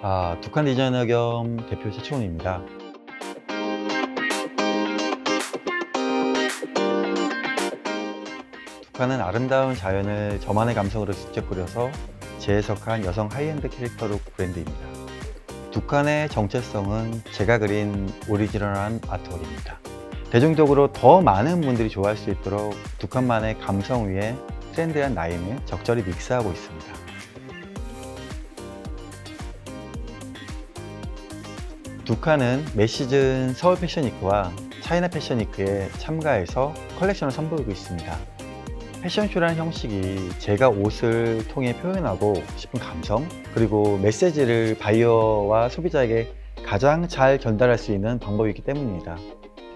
아, 두칸 디자이너 겸 대표 최충훈입니다. 두칸은 아름다운 자연을 저만의 감성으로 직접 그려서 재해석한 여성 하이엔드 캐릭터룩 브랜드입니다. 두칸의 정체성은 제가 그린 오리지널한 아트웍입니다. 대중적으로 더 많은 분들이 좋아할 수 있도록 두칸만의 감성 위에 트렌드한 라인을 적절히 믹스하고 있습니다. 두칸은 매 시즌 서울 패션위크와 차이나 패션위크에 참가해서 컬렉션을 선보이고 있습니다. 패션쇼라는 형식이 제가 옷을 통해 표현하고 싶은 감성, 그리고 메시지를 바이어와 소비자에게 가장 잘 전달할 수 있는 방법이기 때문입니다.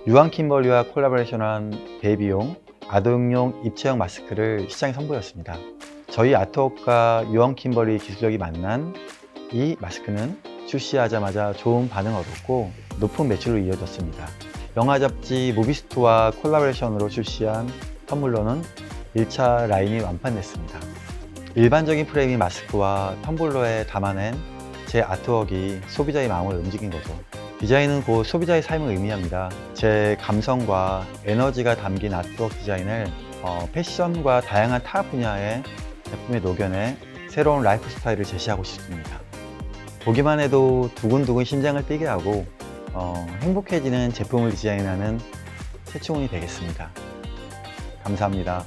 유한 킴벌리와 콜라보레이션한 베이비용 아동용 입체형 마스크를 시장에 선보였습니다. 저희 아트웍과 유한 킴벌리 기술력이 만난 이 마스크는 출시하자마자 좋은 반응을 얻었고 높은 매출로 이어졌습니다. 영화 잡지 무비스트와 콜라보레이션으로 출시한 텀블러는 1차 라인이 완판됐습니다. 일반적인 프레임의 마스크와 텀블러에 담아낸 제 아트웍이 소비자의 마음을 움직인 거죠. 디자인은 곧 소비자의 삶을 의미합니다. 제 감성과 에너지가 담긴 아트웍 디자인을 어, 패션과 다양한 타 분야의 제품에 녹여내 새로운 라이프 스타일을 제시하고 싶습니다. 보기만 해도 두근두근 심장을 뛰게 하고 어, 행복해지는 제품을 디자인하는 최충훈이 되겠습니다. 감사합니다.